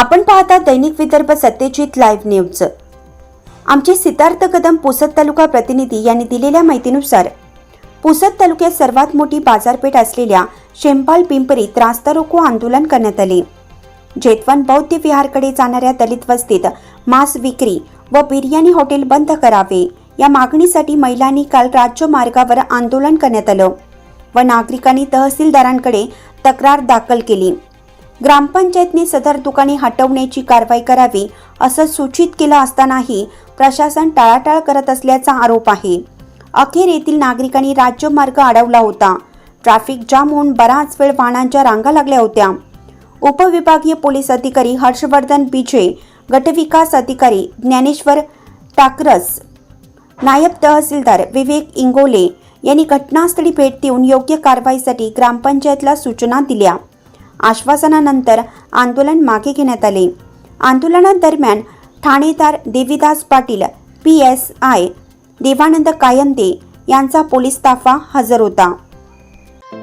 आपण पाहता दैनिक Vidarbha Satyajit live news. आमचे सिद्धार्थ कदम पुसद तालुका प्रतिनिधी यांनी दिलेल्या माहितीनुसार पुसद तालुक्यात सर्वात मोठी बाजारपेठ असलेल्या शेंपाल पिंपरीत रास्ता रोको आंदोलन करण्यात आले. जेतवन बौद्ध विहारकडे जाणाऱ्या दलित वस्तीत मांस विक्री व बिर्याणी हॉटेल बंद करावे या मागणीसाठी महिलांनी काल राज्य मार्गावर आंदोलन करण्यात आलं व नागरिकांनी तहसीलदारांकडे तक्रार दाखल केली. ग्रामपंचायतने सदर दुकाने हटवण्याची कारवाई करावी असं सूचित केलं असतानाही प्रशासन टाळाटाळ करत असल्याचा आरोप आहे. अखेर येथील नागरिकांनी राज्यमार्ग अडवला होता. ट्रॅफिक जाम होऊन बराच वेळ वाहनांच्या रांगा लागल्या होत्या. उपविभागीय पोलीस अधिकारी हर्षवर्धन बिजे गटविकास अधिकारी ज्ञानेश्वर टाकरस नायब तहसीलदार विवेक इंगोले यांनी घटनास्थळी भेट देऊन योग्य कारवाईसाठी ग्रामपंचायतला सूचना दिल्या. आश्वासनानंतर आंदोलन मागे घेण्यात आले. आंदोलनादरम्यान ठाणेदार Devidas Patil P S I Devanand Kayande यांचा पोलीस ताफा हजर होता.